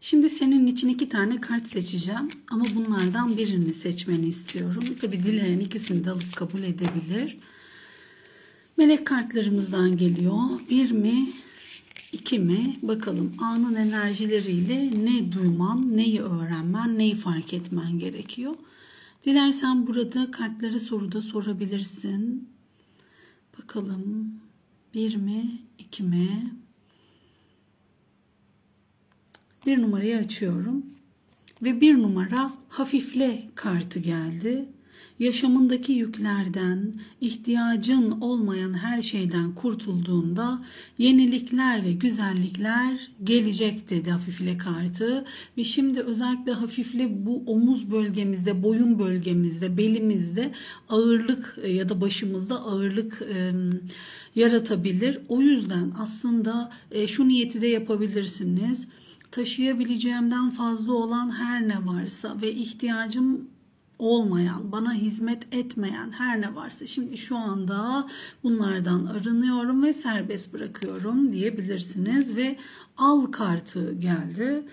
Şimdi senin için iki tane kart seçeceğim ama bunlardan birini seçmeni istiyorum. Tabi dileyen ikisini de alıp kabul edebilir. Melek kartlarımızdan geliyor. Bir mi, iki mi? Bakalım anın enerjileriyle ne duyman, neyi öğrenmen, neyi fark etmen gerekiyor. Dilersen burada kartları soruda sorabilirsin. Bakalım bir mi, iki mi? Bir numarayı açıyorum. Ve bir numara hafifle kartı geldi. Yaşamındaki yüklerden, ihtiyacın olmayan her şeyden kurtulduğunda yenilikler ve güzellikler gelecek dedi hafifle kartı. Ve şimdi özellikle hafifle bu omuz bölgemizde, boyun bölgemizde, belimizde ağırlık e, ya da başımızda ağırlık e, yaratabilir. O yüzden aslında e, şu niyeti de yapabilirsiniz taşıyabileceğimden fazla olan her ne varsa ve ihtiyacım olmayan, bana hizmet etmeyen her ne varsa şimdi şu anda bunlardan arınıyorum ve serbest bırakıyorum diyebilirsiniz ve al kartı geldi.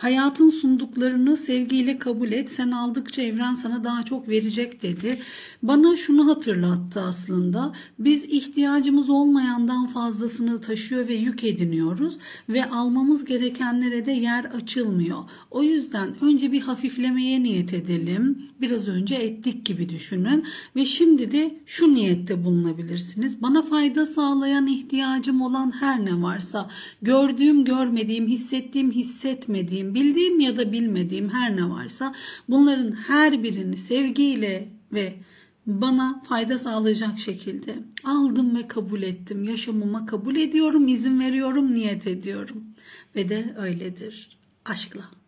Hayatın sunduklarını sevgiyle kabul et. Sen aldıkça evren sana daha çok verecek dedi. Bana şunu hatırlattı aslında. Biz ihtiyacımız olmayandan fazlasını taşıyor ve yük ediniyoruz ve almamız gerekenlere de yer açılmıyor. O yüzden önce bir hafiflemeye niyet edelim. Biraz önce ettik gibi düşünün ve şimdi de şu niyette bulunabilirsiniz. Bana fayda sağlayan ihtiyacım olan her ne varsa gördüğüm, görmediğim, hissettiğim, hissetmediğim, bildiğim ya da bilmediğim her ne varsa bunların her birini sevgiyle ve bana fayda sağlayacak şekilde aldım ve kabul ettim. Yaşamıma kabul ediyorum, izin veriyorum, niyet ediyorum. Ve de öyledir. Aşkla.